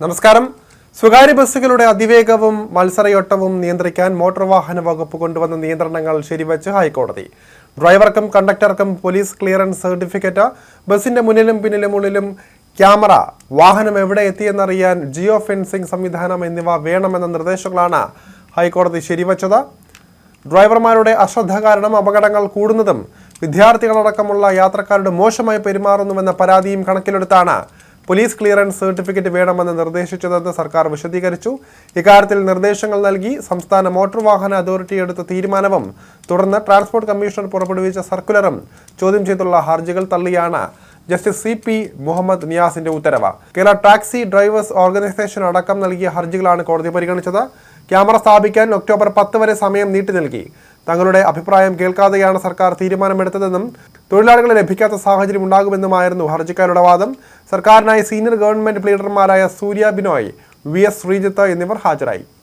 നമസ്കാരം. സ്വകാര്യ ബസ്സുകളുടെ അതിവേഗവും മത്സരയോട്ടവും നിയന്ത്രിക്കാൻ മോട്ടോർ വാഹന വകുപ്പ് കൊണ്ടുവന്ന നിയന്ത്രണങ്ങൾ ശരിവച്ച് ഹൈക്കോടതി. ഡ്രൈവർക്കും കണ്ടക്ടർക്കും പോലീസ് ക്ലിയറൻസ് സർട്ടിഫിക്കറ്റ് ബസിന്റെ മുന്നിലും പിന്നിലും ഉള്ളിലും ക്യാമറ വാഹനം എവിടെ എത്തിയെന്നറിയാൻ ജിയോ ഫെൻസിംഗ് സംവിധാനം എന്നിവ വേണമെന്ന നിർദ്ദേശങ്ങളാണ് ഹൈക്കോടതി ശരിവച്ചത്. ഡ്രൈവർമാരുടെ അശ്രദ്ധ കാരണം അപകടങ്ങൾ കൂടുന്നതും വിദ്യാർത്ഥികളടക്കമുള്ള യാത്രക്കാരുടെ മോശമായി പെരുമാറുന്നുവെന്ന പരാതിയും കണക്കിലെടുത്താണ് പോലീസ് ക്ലിയറൻസ് സർട്ടിഫിക്കറ്റ് വേണമെന്ന് നിർദ്ദേശിച്ചതെന്ന് സർക്കാർ വിശദീകരിച്ചു. ഇക്കാര്യത്തിൽ നിർദ്ദേശങ്ങൾ നൽകി സംസ്ഥാന മോട്ടോർ വാഹന അതോറിറ്റി എടുത്ത തീരുമാനവും തുടർന്ന് ട്രാൻസ്പോർട്ട് കമ്മീഷണർ പുറപ്പെടുവിച്ച സർക്കുലറും ചോദ്യം ചെയ്തുള്ള ഹർജികൾ തള്ളിയാണ്. ജസ്റ്റിസ് സി പി മുഹമ്മദ് നിയാസിന്റെ ഉത്തരവ്. കേരള ടാക്സി ഡ്രൈവേഴ്സ് ഓർഗനൈസേഷൻ അടക്കം നൽകിയ ഹർജികളാണ് കോടതി പരിഗണിച്ചത്. ക്യാമറ സ്ഥാപിക്കാൻ ഒക്ടോബർ പത്ത് വരെ സമയം നീട്ടി നൽകി. തങ്ങളുടെ അഭിപ്രായം കേൾക്കാതെയാണ് സർക്കാർ തീരുമാനമെടുത്തതെന്നും തൊഴിലാളികളെ ലഭിക്കാത്ത സാഹചര്യം ഉണ്ടാകുമെന്നുമായിരുന്നു ഹർജിക്കാരുടെ വാദം. സർക്കാരിനായി സീനിയർ ഗവൺമെന്റ് ലീഡർമാരായ സൂര്യ ബിനോയ് വി എസ് ശ്രീജിത്ത് എന്നിവർ ഹാജരായി.